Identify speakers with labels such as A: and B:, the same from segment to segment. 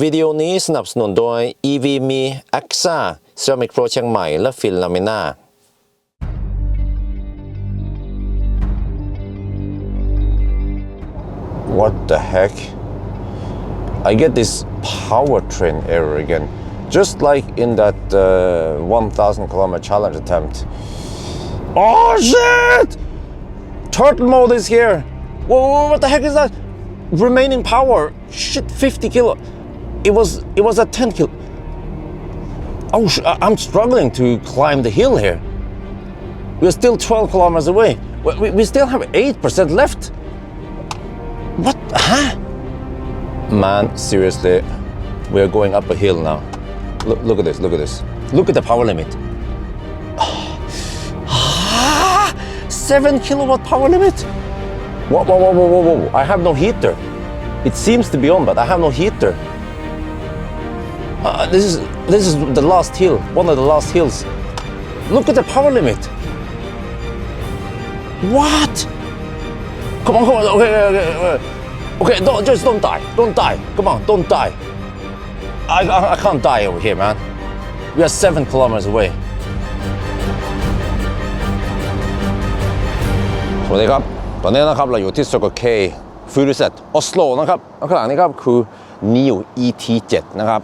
A: วิดีโอนี้สนับสนุนโดย EV มี AXA Ceramic Pro เชียงใหม่และฟินลามิน่า What the heck? I get this powertrain error again, just like in that uh, 1000 kilometer challenge attempt. Oh shit! Turtle mode is here. Whoa, what the heck is that? Remaining power, shit, 50 kilo. It was it was at 10 kilo. Oh, I'm struggling to climb the hill here. We're still 12 kilometers away. We, we- still have 8% left. What? Huh? Man, seriously, we're going up a hill now. Look, look at this, look at this. Look at the power limit. 7 kilowatt power limit. Whoa, whoa, whoa, whoa, whoa, whoa. I have no heater. It seems to be on, but I have no heater. Uh, this is this is the last hill, one of the last hills. Look at the power limit. What? Come on, come on. Okay, okay, okay. Okay, don't just don't die. Don't die. Come on, don't die. I, I, I can't die over here, man. We are seven kilometers away. สวัสดีครับ ตอนนี้นะครับเราอยู่ที่ Circle K f u r i s e t Oslo นะครับข้างหลังนี้ครับคือ Neo ET7 นะครับ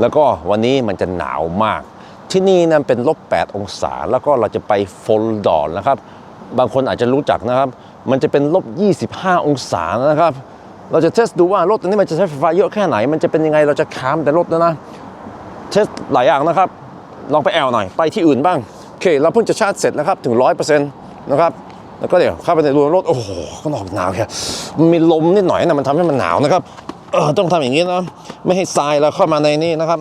A: แล้วก็วันนี้มันจะหนาวมาก ที่นี่นั้นเป็นลบ 8 องศา แล้วก็เราจะไปโฟลดอนนะครับ บางคนอาจจะรู้จักนะครับ มันจะเป็นลบ 25 องศานะครับ เราจะเทสดูว่ารถตัวนี้มันจะใช้ไฟฟ้าเยอะแค่ไหน มันจะเป็นยังไงเราจะค้ามแต่รถนะนะเทสหลายอย่างนะครับ ลองไปแอลหน่อย ไปที่อื่นบ้างโอเค เราเพิ่งจะชาร์จเสร็จนะครับถึง 100%นะครับแล้วก็เดี๋ยวเข้าไปในรูรถโอ้โหข้างนอกหนาวแค่มีลมนิดหน่อยนะมันทำให้มันหนาวนะครับ เออต้องทำอย่างนี้นะไม่ให้ทรายเราเข้ามาในนี่นะครับ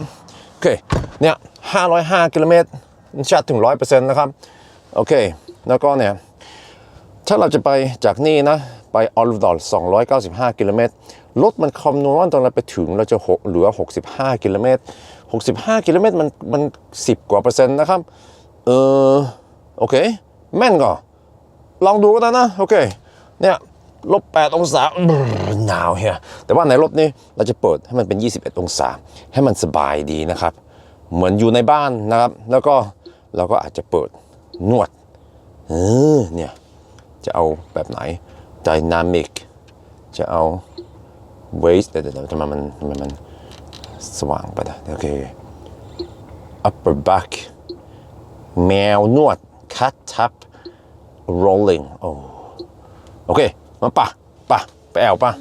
A: โอเคเนี่ย505กิโลเมตรชาร์จถึง100%นะครับโอเคแล้วก็เนี่ยถ้าเราจะไปจากนี่นะไปออลดอล295 กิโลเมตร รถมันคำนวณว่าตอนเราไปถึงเราจะหกเหลือ 65 กิโลเมตร 65 กิโลเมตรมันมัน 10 กว่าเปอร์เซ็นต์นะครับ เออโอเค แม่นก็ลองดูก็ได้นะ โอเค เนี่ยลบ8องศา หนาวเฮียแต่ว่าในรถนี่เราจะเปิดให้มันเป็น 21 องศา ให้มันสบายดีนะครับ เหมือนอยู่ในบ้านนะครับ แล้วก็เราก็อาจจะเปิดนวดเออเนี่ยจะเอาแบบไหน Dynamic จะเอาเดี๋ยวเดี๋ยวทำไมมันทำไมมันสว่างไปนะโอเค Upper back แมวนวด Cat tap Rolling โอ้โอเค มาป่ะป่ะไปแอวป่ะ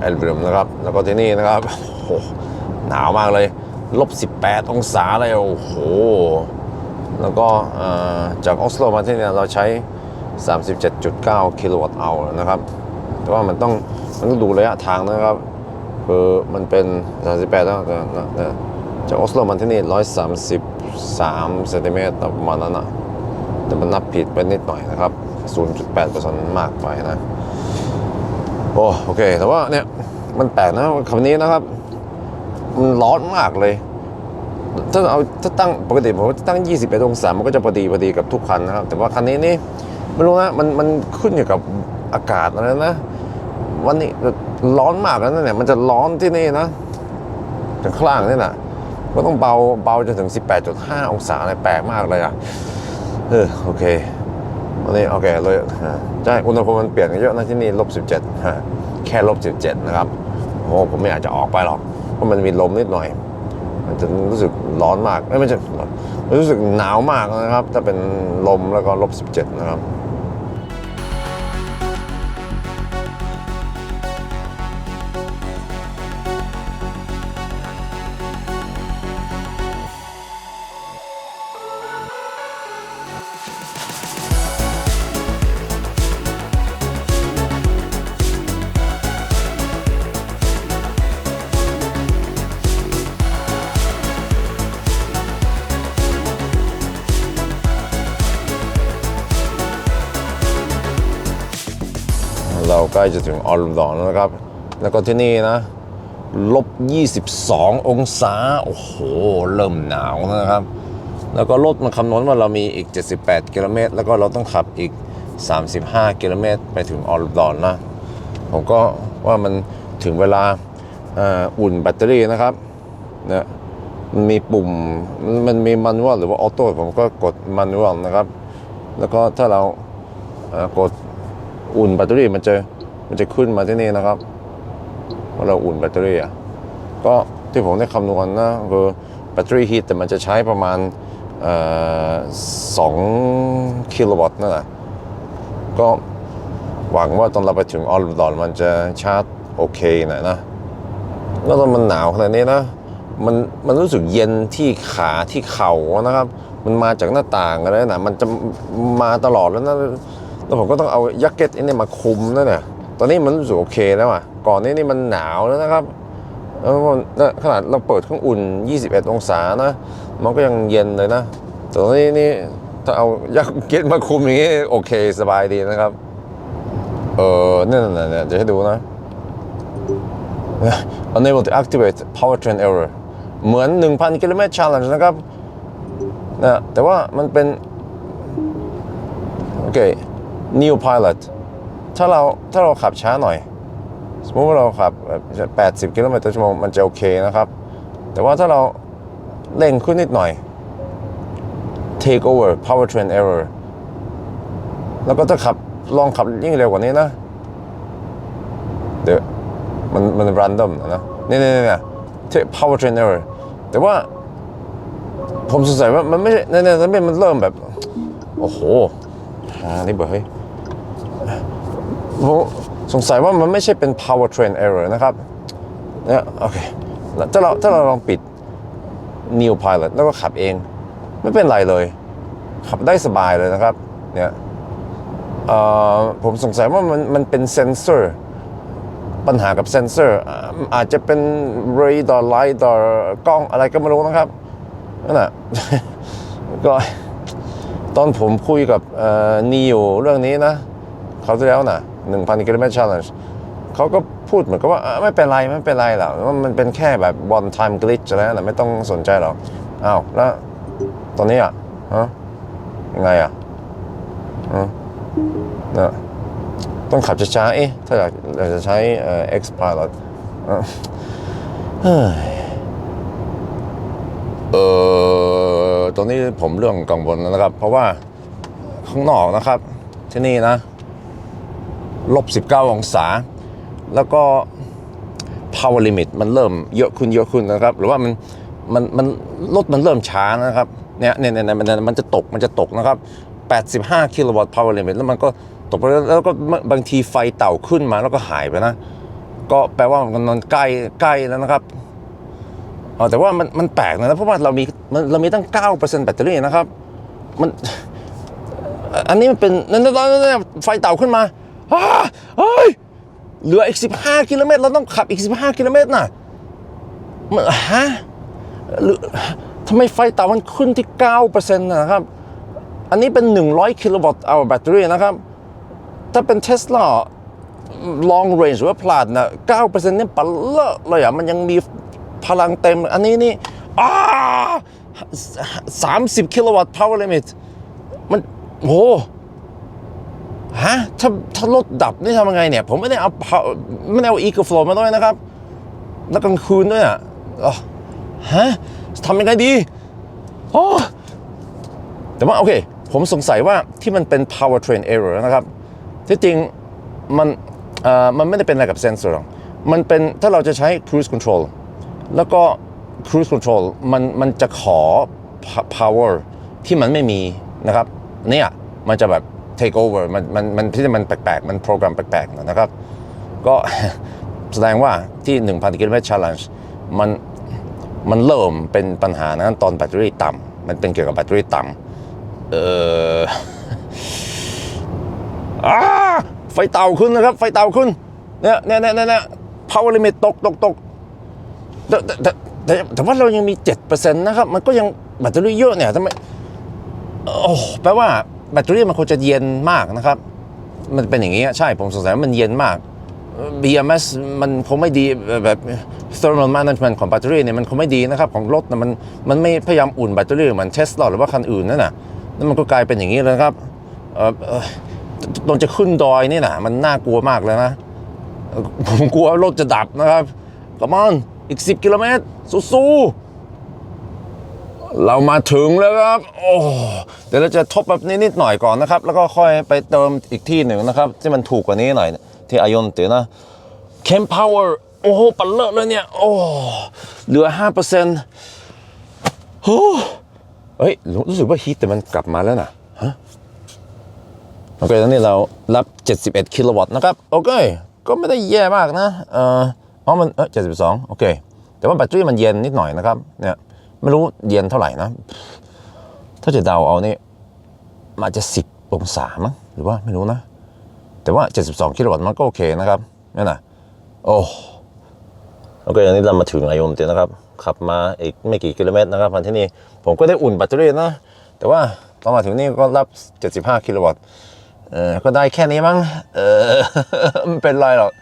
A: แอลเบรมนะครับ แล้วก็ที่นี่นะครับโอ้หหนาวมากเลยลบ18 องศาเลยโอ้โห แล้วก็จากออสโลมาที่นี่เราใช้ 37.9 กิโลวัตต์เอานะครับ แต่ว่ามันต้องมันต้องดูระยะทางนะครับ คือมันเป็น 38แล้วแต่แต่จากออสโลมาที่นี่ 133เซนติเมตรประมาณนั้นนะแต่มันนับผิดไปนิดหน่อยนะครับ 0.8%มากไปนะ โอ้โอเค แต่ว่าเนี่ยมันแปลกนะคำนี้นะครับ มันร้อนมากเลย ถ้าเอาถ้าตั้งปกติผมว่าตั้ง 21องศามันก็จะพอดีพอดีกับทุกคันนะครับ แต่ว่าคันนี้นี่ไม่รู้นะมันมันขึ้นอยู่กับอากาศอะไรนะ วันนี้ร้อนมากแล้วนะเนี่ยมันจะร้อนที่นี่นะถึงข้างล่างนี่นะก็ต้องเบาเบาจนถึง 18.5 องศาเลยแปลกมากเลยอะเออโอเค อันนี้โอเคเลยใช่อุณหภูมิมันเปลี่ยนกันเยอะนะที่นี่ลบสิบเจ็ดแค่ลบสิบเจ็ดนะครับโอ้ผมไม่อยากจะออกไปหรอกเพราะมันมีลมนิดหน่อย มันจะรู้สึกร้อนมากไม่ใช่รู้สึกหนาวมากนะครับ ถ้าเป็นลมแล้วก็ลบสิบเจ็ดนะครับ ใกล้จะถึงออลดอนนะครับ แล้วก็ที่นี่นะลบ 22 องศา โอ้โห เริ่มหนาวนะครับ แล้วก็รถมันคำนวณว่าเรามีอีก 78 กิโลเมตร แล้วก็เราต้องขับอีก 35 กิโลเมตร ไปถึงออลดอนนะ ผมก็ว่ามันถึงเวลาอ,อุ่นแบตเตอรี่นะครับเนี่ยมันมีปุ่ม มันมีมันวลหรือว่าออโต้ ผมก็กดมันวลนะครับ แล้วก็ถ้าเรากดอุ่นแบตเตอรี่มันจะ มันจะขึ้นมาที่นี่นะครับว่าเราอุ่นแบตเตอรี่อะก็ที่ผมได้คำนวณนะคือแบตเตอรี่ฮีทแต่มันจะใช้ประมาณสองกิโลวัตต์นั่นแหละก็หวังว่าตอนเราไปถึงออลดอนมันจะชาร์จโอเคหน่อยนะแล้วตอนมันหนาวขนาดนี้นะมันมันรู้สึกเย็นที่ขาที่เข่านะครับ มันมาจากหน้าต่างอะไรนะมันจะมาตลอดแล้วนะแล้วผมก็ต้องเอายักเก็ตอันนี้มาคลุมนั่นเนี่ย ตอนนี้มันรู้สึกโอเคแล้วอะ ก่อนนี้นี่มันหนาวแล้วนะครับแล้วขนาดเราเปิดเครื่องอุ่น 21 องศานะ มันก็ยังเย็นเลยนะแต่ตอนนี้นี่ถ้าเอายักเก็ตมาคุมอย่างนี้โอเคสบายดีนะครับ เออนี่นี่ยเนี่ยเดี๋ยวให้ดูนะ unable to activate powertrain error เหมือน 1,000 กิโลเมตร challenge นะครับนะแต่ว่ามันเป็น โอเค new pilot ถ้าเราถ้าเราขับช้าหน่อย สมมติว่าเราขับแบบ80กิโลเมตรต่อชั่วโมงมันจะโอเคนะครับ แต่ว่าถ้าเราเร่งขึ้นนิดหน่อย take over powertrain error แล้วก็ถ้าขับลองขับยิ่งเร็วกว่านี้นะ เดี๋ยวมันมัน random นะนะเนี่ยเนี่ยเนี่ย take powertrain error แต่ว่าผมสงสัยว่ามันไม่ใช่เนี่ยเนี่ยเนี่ยมันเริ่มแบบ โอ้โหอ่านี่เบอร์เฮ้ย สงสัยว่ามันไม่ใช่เป็น powertrain error นะครับเนี่ยโอเคแล้วถ้าเราถ้าเราลองปิด new pilot แล้วก็ขับเอง ไม่เป็นไรเลย ขับได้สบายเลยนะครับเนี่ยผมสงสัยว่ามันมันเป็นเซนเซอร์ปัญหากับเซนเซอร์อาจจะเป็นเรดาร์ไลท์ดอร์กล้องอะไรก็ไม่รู้นะครับนั่นแหละก็ตอนผมคุยกับนีโอเรื่องนี้นะเขาวที่แล้วนะ 1,000กิโลเมตร challenge เขาก็พูดเหมือนกับว่าไม่เป็นไรไม่เป็นไรหรอกว่ามันเป็นแค่แบบ one time glitch อะไรนะไม่ต้องสนใจหรอกอ้าวแล้วตอนนี้อะฮะยังไงอะฮะนะต้องขับช้าๆเอ๊ะถ้าอยากอยากจะใช้เอ่อ X Pilot เออเฮ้ยเออตรงนี้ผมเรื่องกังวลนะครับ เพราะว่าข้างนอกนะครับ ที่นี่นะ ลบ 19 องศา แล้วก็ power limit มันเริ่มเยอะขึ้นเยอะขึ้นนะครับ หรือว่ามันมันมันรถมันเริ่มช้านะครับเนี่ยเนี่ยเนี่ยมันมันจะตกมันจะตกนะครับ 85 กิโลวัตต์ power limit แล้วมันก็ตกไปแล้วแล้วก็บางทีไฟเต่าขึ้นมาแล้วก็หายไปนะ ก็แปลว่ามันมันใกล้ใกล้แล้วนะครับอ๋อแต่ว่ามันมันแปลกนะเพราะว่าเรามีมันเรามีตั้ง 9%แบตเตอรี่นะครับ มัน อันนี้มันเป็นนั่นนั่นนั่นไฟเต่าขึ้นมา เฮ้ยเหลืออีก 15 กิโลเมตร เราต้องขับอีก 15 กิโลเมตรน่ะมันฮะหรือทำไมไฟเต่ามันขึ้นที่ 9%นะครับ อันนี้เป็น 100 กิโลวัตต์เอาแบตเตอรี่นะครับ ถ้าเป็นเทสลา long range หรือว่าพลาดนะ9%เนี่ยปะเลอะเลยอะ มันยังมีพลังเต็ม อันนี้นี่อ้า30กิโลวัตต์ power limit มันโห ฮะถ้าถ้ารถดับนี่ทำยังไงเนี่ย ผมไม่ได้เอาไม่ได้เอาอีกโฟลมาด้วยนะครับ แล้วกลางคืนด้วยอะอ๋อฮะทำยังไงดีโอ้แต่ว่าโอเค ผมสงสัยว่าที่มันเป็น powertrain error นะครับ ที่จริงมันเอ่อมันไม่ได้เป็นอะไรกับเซนเซอร์หรอกมันเป็นถ้าเราจะใช้ cruise control แล้วก็ cruise control มันมันจะขอพ power ที่มันไม่มีนะครับเนี่ยมันจะแบบ take over มันมันมันที่มันแปลกๆ มันโปรแกรมแปลกๆนะครับ ก็แสดงว่าที่ 1,000 กิโลเมตร challenge มันมันเริ่มเป็นปัญหานะตอนแบตเตอรี่ต่ำมันเป็นเกี่ยวกับแบตเตอรี่ต่ำเอออาไฟเต่าขึ้นนะครับ ไฟเต่าขึ้นเนี่ยเนี่ยเนี่ยเนี่ย power limit ตกตกตกแต่แต่แต่ว่าเรายังมี 7%นะครับ มันก็ยังแบตเตอรี่เยอะเนี่ยทำไมโอ้แปลว่า แบตเตอรี่มันควรจะเย็นมากนะครับ มันเป็นอย่างนี้ใช่ผมสงสัยว่ามันเย็นมาก BMS มันคงไม่ดีแบบ thermal management ของแบตเตอรี่เนี่ยมันคงไม่ดีนะครับ ของรถนะมันมันไม่พยายามอุ่นแบตเตอรี่เหมือนเทสลาหรือว่าคันอื่นนั่นน่ะนั่นมันก็กลายเป็นอย่างนี้เลยครับเออเอ่อตอนจะขึ้นดอยนี่นะมันน่ากลัวมากเลยนะ ผมกลัวรถจะดับนะครับ Come on อีก 10 กิโลเมตรสู้ๆ เรามาถึงแล้วครับ โอ้เดี๋ยวเราจะทบแบบนี้นิดหน่อยก่อนนะครับ แล้วก็ค่อยไปเติมอีกที่หนึ่งนะครับ ที่มันถูกกว่านี้หน่อย ที่อายนเตนะ Camp Power โอ้โหปันเลิศเลยเนี่ย โอ้เหลือ5%โอ้เฮ้ย รู้สึกว่าฮีทแต่มันกลับมาแล้วนะฮะโอเคตอนนี้เรารับ 71 กิโลวัตต์นะครับ โอเค ก็ไม่ได้แย่มากนะ เอ่ออ๋อมันเออ72 โอเค แต่ว่าแบตเตอรี่มันเย็นนิดหน่อยนะครับ เนี่ย ไม่รู้เย็นเท่าไหร่นะ ถ้าจะเดาเอานี่มันอาจจะ10องศามั้งหรือว่าไม่รู้นะ แต่ว่า 72 กิโลวัตต์มันก็โอเคนะครับนี่นะโอ้โอเคอันนี้เรามาถึงอายมเตียนะครับ ขับมาอีกไม่กี่กิโลเมตรนะครับมาที่นี่ผมก็ได้อุ่นแบตเตอรี่นะ แต่ว่าตอนมาถึงนี่ก็รับ 75 กิโลวัตต์เออก็ได้แค่นี้มั้งเออไม่เป็นไรหรอก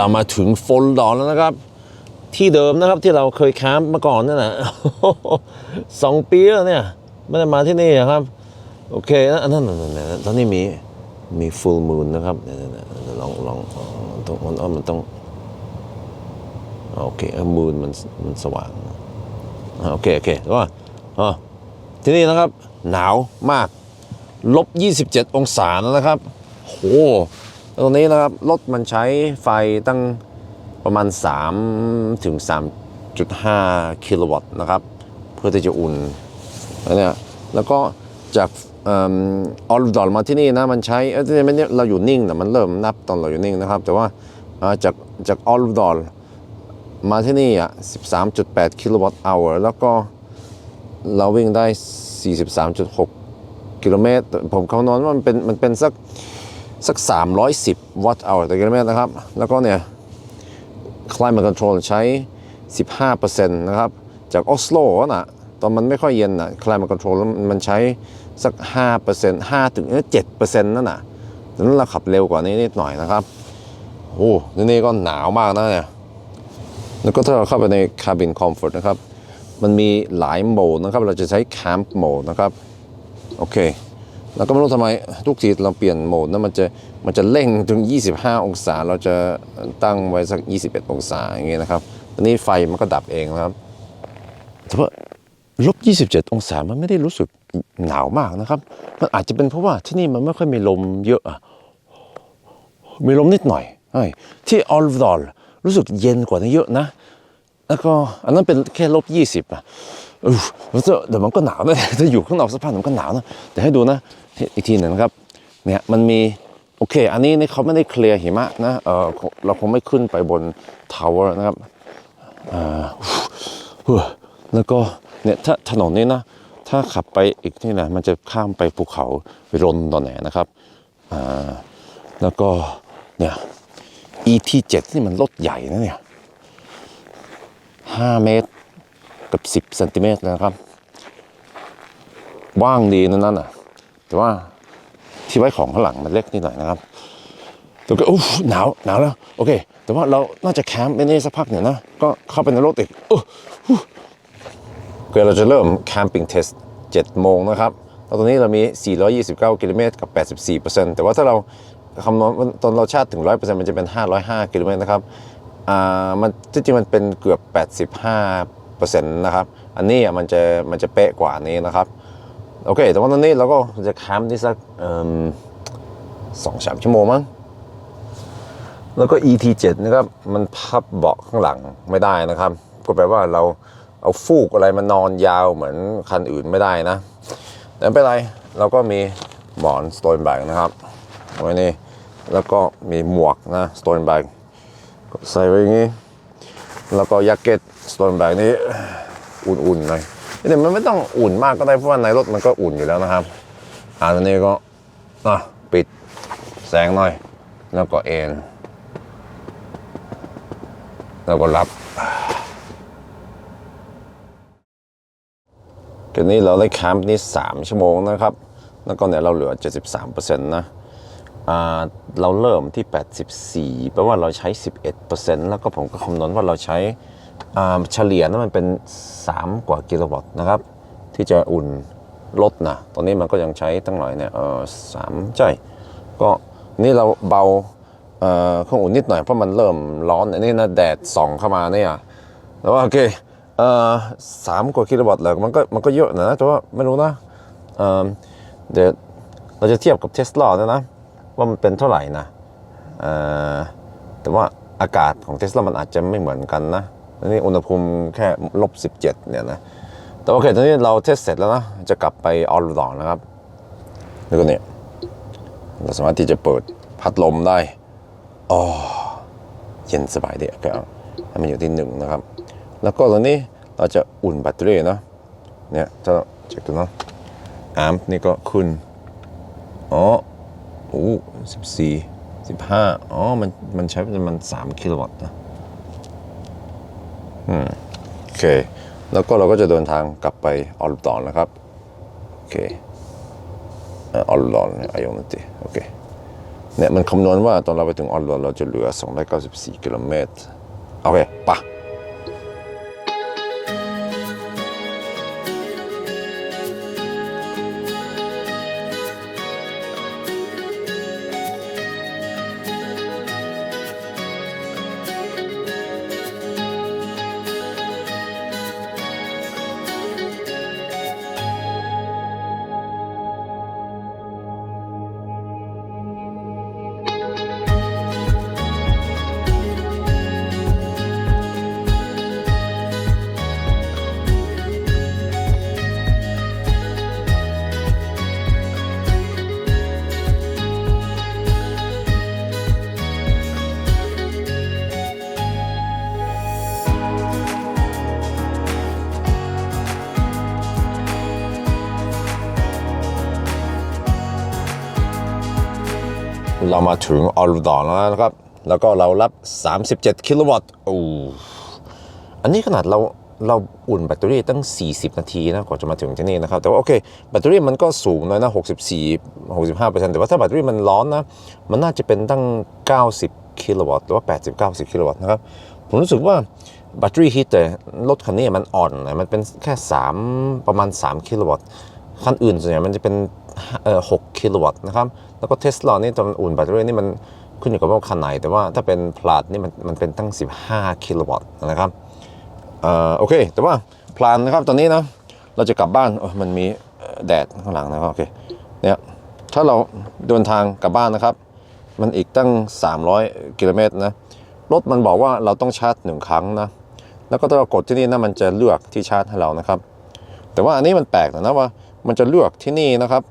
A: เรามาถึงโฟลดอนแล้วนะครับ ที่เดิมนะครับที่เราเคยคมป์มาก่อนนั่นแหละสองปีแล้วเนี่ยไม่ได้มาที่นี่อะครับ โอเคนะอันนั้นนั่นตอนนี้มีมี full moon นะครับลองลองต้องมันอ๋อมันต้องโอเคมูนมันมันสว่างโอเค โอเคว่าอที่นี่นะครับ หนาวมากลบ 27 องศาแล้วนะครับโห ตรงนี้นะครับรถมันใช้ไฟตั้งประมาณ 3 ถึง 3.5 กิโลวัตต์นะครับ เพื่อที่จะอุ่นแล้วเนี่ยแล้วก็จากออลดอลมาที่นี่นะมันใช้เอ้ยที่นี่มันเนี่ยเราอยู่นิ่งแต่มันเริ่มนับตอนเราอยู่นิ่งนะครับ แต่ว่าจากจากออลดอลมาที่นี่อะ13.8 กิโลวัตต์ชั่วโมงแล้วก็เราวิ่งได้ 43.6 กิโลเมตร ผมคำนวณว่ามันเป็นมันเป็นสัก สัก 310 วัตต์เอาต่อกิโลเมตรนะครับ แล้วก็เนี่ย climate control ใช้ 15%นะครับ จากออสโลนะตอนมันไม่ค่อยเย็นนะ climate control มันใช้สัก 5% 5ถึง7%นั่นน่ะดังนั้นเราขับเร็วกว่านี้นิดหน่อยนะครับ โอ้ที่นี่ก็หนาวมากนะเนี่ย แล้วก็ถ้าเราเข้าไปใน cabin comfort นะครับ มันมีหลายโหมดนะครับ เราจะใช้ camp mode นะครับ โอเค แล้วก็ไม่รู้ทำไมทุกทีเราเปลี่ยนโหมดนะมันจะมันจะเร่งถึง 25 องศา เราจะตั้งไว้สัก 21 องศาอย่างเงี้ยนะครับตอนนี้ไฟมันก็ดับเองนะครับแต่ว่าลบ 27 องศามันไม่ได้รู้สึกหนาวมากนะครับ มันอาจจะเป็นเพราะว่าที่นี่มันไม่ค่อยมีลมเยอะอะมีลมนิดหน่อยที่ออลดอลรู้สึกเย็นกว่านี้เยอะนะ แล้วก็อันนั้นเป็นแค่ลบยี่สิบอะเดี๋ยวมันก็หนาวนะถ้าอยู่ข้างนอกสภาพมันก็หนาวนะเดี๋ยวให้ดูนะ อีกทีหนึ่งนะครับเนี่ยมันมีโอเค อันนี้นี่เขาไม่ได้เคลียร์หิมะนะเออเราคงไม่ขึ้นไปบนทาวเวอร์นะครับอ่าแล้วก็เนี่ยถ้าถนนนี้นะ ถ้าขับไปอีกนี่นะมันจะข้ามไปภูเขาไปรนตอนไหนนะครับอ่าแล้วก็เนี่ย ET7 นี่มันรถใหญ่นะเนี่ย5เมตรกับ 10เซนติเมตรนะครับ ว่างดีนั่นน่ะ แต่ว่าที่ไว้ของข้างหลังมันเล็กนิดหน่อยนะครับแล้วก็อู้หนาวหนาวแล้วโอเค แต่ว่าเราน่าจะแคมป์ไปนี่สักพักเนี่ยนะก็เข้าไปในรถอีกโอ้โอเคเราจะเริ่มแคมปิ้งเทส7โมงนะครับแล้วตอนนี้เรามี 429 กิโลเมตรกับ 84%แต่ว่าถ้าเราคำนวณตอนเราชาร์จถึง 100%มันจะเป็น 505 กิโลเมตรนะครับอ่ามันจริงๆมันเป็นเกือบ 85%นะครับ อันนี้มันจะมันจะเป๊ะกว่านี้นะครับ โอเค แต่ว่าตอนนี้เราก็จะคมป์ที่สักสองสามชั่วโมงมั้ง แล้วก็ ET7 นะครับ มันพับเบาะข้างหลังไม่ได้นะครับ ก็แปลว่าเราเอาฟูกอะไรมานอนยาวเหมือนคันอื่นไม่ได้นะ แต่ไม่เป็นไร เราก็มีหมอนสโตนแบกนะครับไว้นี่แล้วก็มีหมวกนะสโตนแบกใส่ไว้อย่างนี้ แล้วก็ยักเก็ตสโตนแบกนี้อุ่นๆหน่อย แต่มันไม่ต้องอุ่นมากก็ได้เพราะว่าในรถมันก็อุ่นอยู่แล้วนะครับอ่าตอนนี้ก็อะปิดแสงหน่อย แล้วก็เอนแล้วก็รับทีนี้เราได้แคมป์นี่3ชั่วโมงนะครับ แล้วก็เนี่ยเราเหลือ 73%นะอ่าเราเริ่มที่ 84แปลว่าเราใช้ 11%แล้วก็ผมก็คำนวณว่าเราใช้ เฉลี่ยนะมันเป็น 3 กว่ากิโลวัตต์นะครับ ที่จะอุ่นลดนะตอนนี้มันก็ยังใช้ตั้งหน่อยเนี่ยเออสามใช่ก็นี่เราเบาเอ่อเครื่องอุ่นนิดหน่อยเพราะมันเริ่มร้อนอันนี้นะแดดส่องเข้ามาเนี่ยแต่ว่าโอเคเอ่อสามกว่ากิโลวัตต์เลยมันก็มันก็เยอะนะแต่ว่าไม่รู้นะเอ่อเดี๋ยวเราจะเทียบกับเทสลาเนี่ยนะว่ามันเป็นเท่าไหร่นะเอ่อแต่ว่าอากาศของเทสลามันอาจจะไม่เหมือนกันนะ อันนี้อุณหภูมิแค่ลบ17เนี่ยนะแต่โอเคตอนนี้เราเทสเสร็จแล้วนะจะกลับไปออลดอนนะครับแล้วก็เนี่ยเราสามารถที่จะเปิดพัดลมได้อ๋อเย็นสบายดีโอเคเอาให้มันอยู่ที่หนึ่งนะครับ แล้วก็ตอนนี้เราจะอุ่นแบตเตอรี่นะเนี่ยถ้าเช็คดูนะแอมป์นี่ก็ขึ้นอ๋อโอ้สิบสี่สิบห้าอ๋อมันมันใช้ประมาณสามกิโลวัตต์นะ อืมโอเค แล้วก็เราก็จะเดินทางกลับไปออลดอนนะครับ โอเคออออลดอนอายอนติโอเคเนี่ยมันคำนวณว่าตอนเราไปถึงออลดอนเราจะเหลือ 294 กิโลเมตร โอเคปะ มาถึงออลดอนแล้วนะครับ แล้วก็เรารับ 37 กิโลวัตต์โอ้อันนี้ขนาดเราเราอุ่นแบตเตอรี่ตั้ง 40 นาทีนะกว่าจะมาถึงที่นี่นะครับ แต่ว่าโอเค แบตเตอรี่มันก็สูงหน่อยนะ 64 65แต่ว่าถ้าแบตเตอรี่มันร้อนนะ มันน่าจะเป็นตั้ง 90 กิโลวัตต์หรือว่า 80 90 กิโลวัตต์นะครับ ผมรู้สึกว่าแบตเตอรี่ฮีเตอร์รถคันนี้มันอ่อนนะมันเป็นแค่ 3 ประมาณ 3 กิโลวัตต์ คันอื่นส่วนใหญ่มันจะเป็นเอ่อ6กิโลวัตต์นะครับ แล้วก็เทสลานี่ตอนมันอุ่นแบตเตอรี่นี่มันขึ้นอยู่กับว่าคันไหน แต่ว่าถ้าเป็นพลาดนี่มันมันเป็นตั้ง 15กิโลวัตต์นะครับเอ่อโอเค แต่ว่าพลานนะครับตอนนี้นะเราจะกลับบ้านมันมีแดดข้างหลังนะครับโอเคเนี่ยถ้าเราเดินทางกลับบ้านนะครับ มันอีกตั้ง 300กิโลเมตรนะรถมันบอกว่าเราต้องชาร์จหนึ่งครั้งนะแล้วก็ถ้าเรากดที่นี่นะมันจะเลือกที่ชาร์จให้เรานะครับ แต่ว่าอันนี้มันแปลกนะว่า มันจะเลือกที่นี่นะครับ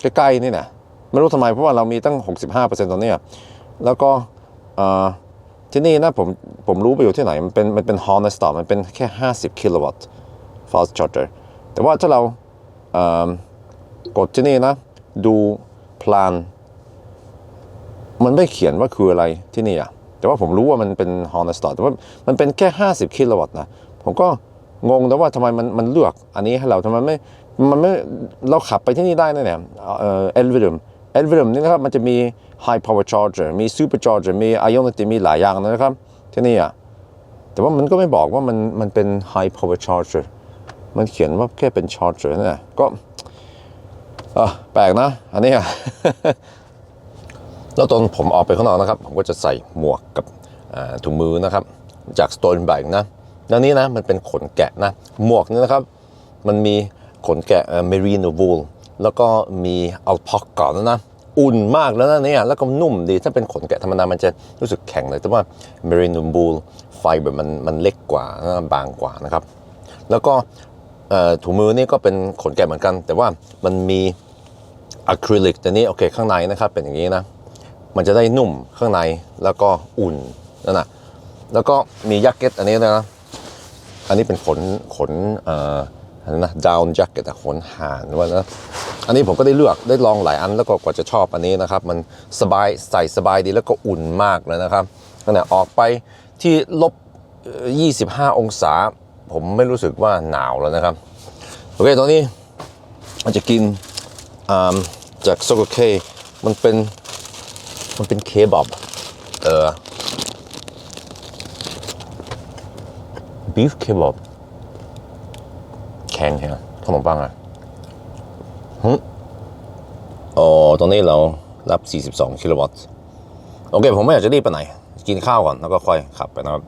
A: ใกล้ๆนี่นะไม่รู้ทำไมเพราะว่าเรามีตั้ง 65%ตอนเนี้แล้วก็ที่นี่นะผมผมรู้ไปอยู่ที่ไหน มันเป็นมันเป็น Honest Stop มันเป็นแค่ 50 กิโลวัตต์ fast charger แต่ว่าถ้าเรากดที่นี่นะ ดูพลานมันไม่เขียนว่าคืออะไรที่นี่อะแต่ว่าผมรู้ว่ามันเป็น Honda Start แต่ว่ามันเป็นแค่ 50 กิโลวัตต์นะ ผมก็งงแต่ว่าทำไมมันมันเลือกอันนี้ให้เราทำไมไม่ มันไม่เราขับไปที่นี่ได้นะเนี่ยเอ่อ Elverum Elverum นี่นะครับมันจะมี High Power Charger มี Super Charger มี Ionity มีหลายอย่างนะครับที่นี่อะแต่ว่ามันก็ไม่บอกว่ามันมันเป็น High Power Charger มันเขียนว่าแค่เป็น Charger นั่นแหละก็อะแปลกนะ อันนี้อะแล้วตอนผมออกไปข้างนอกนะครับ ผมก็จะใส่หมวกกับถุงมือนะครับ จาก Stone b a g นะแล้วนี้นะมันเป็นขนแกะนะ หมวกนี่นะครับ มันมี ขนแกะเมรีโนบูลแล้วก็มีอัลพอกก่อนนะอุ่นมากแล้วนะเนี่ยแล้วก็นุ่มดีถ้าเป็นขนแกะธรรมดามันจะรู้สึกแข็งเลยแต่ว่าเมรีโนบูลไฟแบบมันมันเล็กกว่านะบางกว่านะครับ แล้วก็ถุงมือนี่ก็เป็นขนแกะเหมือนกัน แต่ว่ามันมีอะคริลิกแต่นี้โอเคข้างในนะครับเป็นอย่างนี้นะมันจะได้นุ่มข้างในแล้วก็อุ่นนั่นนะแล้วก็มียักเก็ตอันนี้นะ อันนี้เป็นขนขนเอ่อ นะดาวน์แจ็คเก็ตขนห่านว่านะอันนี้ผมก็ได้เลือกได้ลองหลายอันแล้วก็กว่าจะชอบอันนี้นะครับ มันสบายใส่สบายดีแล้วก็อุ่นมากเลยนะครับขณะออกไปที่ลบ 25 องศา ผมไม่รู้สึกว่าหนาวแล้วนะครับ โอเคตอนนี้เราจะกินจากโซโกเคมันเป็นมันเป็นเคบับเออบีฟเคบับ แข็งแฮะขนมปังอะฮึอ๋อตอนนี้เรารับ 42 กิโลวัตต์ โอเค ผมไม่อยากจะรีบไปไหน กินข้าวก่อน แล้วก็ค่อยขับไปนะครับ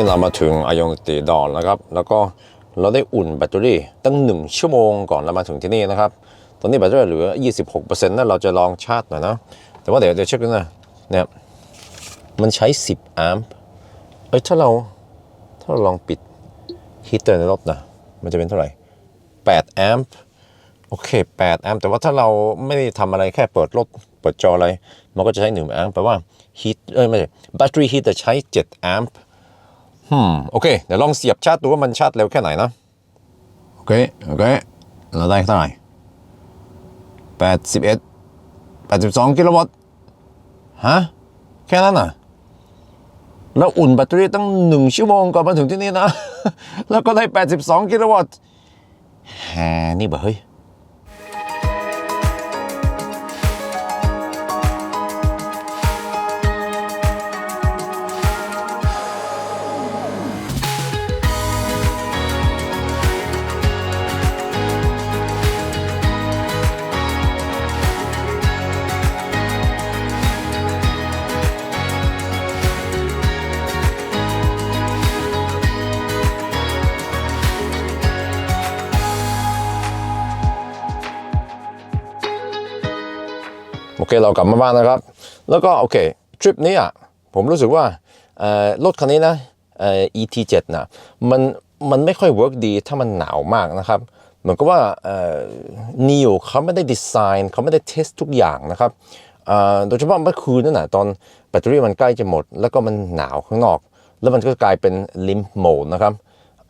A: นี้เรามาถึงอายงตีดอนแล้วครับ แล้วก็เราได้อุ่นแบตเตอรี่ตั้งหนึ่งชั่วโมงก่อนเรามาถึงที่นี่นะครับ ตอนนี้แบตเตอรี่เหลือ 26%นะเราจะลองชาร์จหน่อยนะ แต่ว่าเดี๋ยวเดี๋ยวเช็คดูนนะเนี่ยมันใช้ 10 แอมป์เอ้ยถ้าเราถ้าเราลองปิดฮีเตอร์ในรถนะ มันจะเป็นเท่าไหร่ 8 แอมป์โอเค 8 แอมป์แต่ว่าถ้าเราไม่ได้ทำอะไรแค่เปิดรถเปิดจออะไร มันก็จะใช้ 1 แอมป์แปลว่าฮีเอ้ยไม่ใช่แบตเตอรี่ฮีทจะใช้ 7 แอมป์ โอเค เดี๋ยวลองเสียบชาร์จดูว่ามันชาร์จเร็วแค่ไหนนะ โอเค โอเค เราได้เท่าไหร่แปดสิบเอ็ดแปดสิบสองกิโลวัตต์ ฮะ แค่นั้นน่ะ แล้วอุ่นแบตเตอรี่ตั้งหนึ่งชั่วโมงก่อนมาถึงที่นี่นะ แล้วก็ได้82กิโลวัตต์แฮนี่เบอเฮ้ย เคเรากลับมาบ้านนะครับ แล้วก็โอเคทริปนี้อะผมรู้สึกว่ารถคันนี้นะเอ่อ ET7 นะมันมันไม่ค่อยเวิร์กดีถ้ามันหนาวมากนะครับเหมือนกับว่าเอ่อ Neo เขาไม่ได้ดีไซน์เขาไม่ได้เทสทุกอย่างนะครับโดยเฉพาะเมื่อคืนนั่นนะตอนแบตเตอรี่มันใกล้จะหมด แล้วก็มันหนาวข้างนอก แล้วมันก็กลายเป็น limp mode นะครับ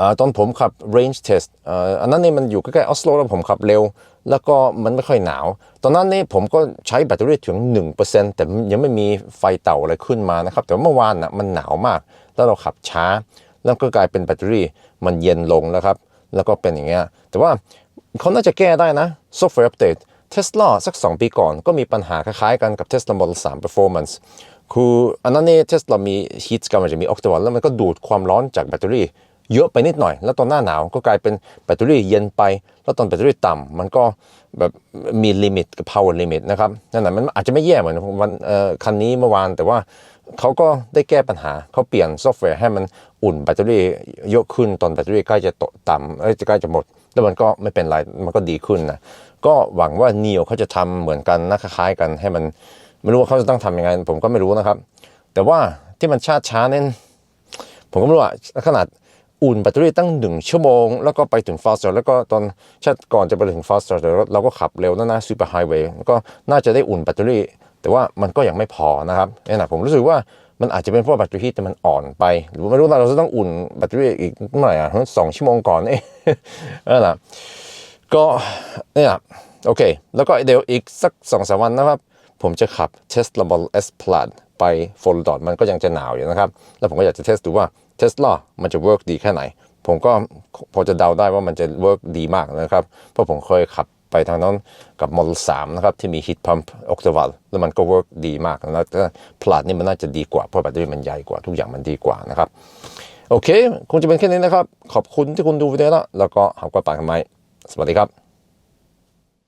A: อตอนผมขับ range test อ,อันนั้นนี่มันอยู่ใกล้ๆออสโลแล้วผมขับเร็ว แล้วก็มันไม่ค่อยหนาว ตอนนั้นนี่ผมก็ใช้แบตเตอรี่ถึง 1%แต่ยังไม่มีไฟเต่าอะไรขึ้นมานะครับ แต่เมื่อวานน่ะมันหนาวมาก แล้วเราขับช้า แล้วก็กลายเป็นแบตเตอรี่มันเย็นลงแล้วครับ แล้วก็เป็นอย่างเงี้ย แต่ว่าเขาน่าจะแก้ได้นะ software update Tesla สัก 2 ปีก่อนก็มีปัญหาคล้ายๆกันกับ Tesla Model 3 performance คืออันนั้นนี่ Tesla มี heat กำลังจะมี octawatt แล้วมันก็ดูดความร้อนจากแบตเตอรี่ เยอะไปนิดหน่อย แล้วตอนหน้าหนาวก็กลายเป็นแบตเตอรี่เย็นไป แล้วตอนแบตเตอรี่ต่ำมันก็แบบมีลิมิตกับ power limit นะครับนั่นแหละมันอาจจะไม่แย่เหมือนวันเอ่อคันนี้เมื่อวานแต่ว่าเขาก็ได้แก้ปัญหาเขาเปลี่ยนซอฟต์แวร์ให้มันอุ่นแบตเตอรี่เยอะขึ้นตอนแบตเตอรี่ใกล้จะตต่ำเอ้ยจะใกล้จะหมด แล้วมันก็ไม่เป็นไรมันก็ดีขึ้นนะก็หวังว่า NIO เขาจะทำเหมือนกันนะคล้ายกันให้มันไม่รู้ว่าเขาจะต้องทำยังไง ผมก็ไม่รู้นะครับ แต่ว่าที่มันช้าช้าเน้นผมก็ไม่รู้ว่าขนาด อุ่นแบตเตอรี่ตั้งหนึ่งชั่วโมง แล้วก็ไปถึง fast charge แล้วก็ตอนชาติก่อนจะไปถึง fast charge เราก็ขับเร็วนะนะ super highway ก็น่าจะได้อุ่นแบตเตอรี่ แต่ว่ามันก็ยังไม่พอนะครับนี่นะผมรู้สึกว่ามันอาจจะเป็นเพราะแบตเตอรี่แต่มันอ่อนไป หรือไม่รู้ว่าเราจะต้องอุ่นแบตเตอรี่อีกเมื่อไหร่อะสองชั่วโมงก่อนเองนั่นแหละก็เนี่ยโอเค แล้วก็เดี๋ยวอีกสักสองสามวันนะครับ ผมจะขับ Tesla Model S Plaid ไปฟลอริดมันก็ยังจะหนาวอยู่นะครับ แล้วผมก็อยากจะเทสดูว่า Tesla มันจะเวิร์กดีแค่ไหน ผมก็พอจะเดาได้ว่ามันจะเวิร์กดีมากนะครับ เพราะผมเคยขับไปทางนั้นกับ Model 3นะครับ ที่มี Heat Pump Octaval แล้วมันก็เวิร์กดีมากแล้วแต่ Plaid นี่มันน่าจะดีกว่า เพราะแบตเตอรี่มันใหญ่กว่าทุกอย่างมันดีกว่านะครับ โอเค คงจะเป็นแค่นี้นะครับ ขอบคุณที่คุณดูวิดีโอแล้วแล้วก็หากว่าปากทำไมสวัสดีครับ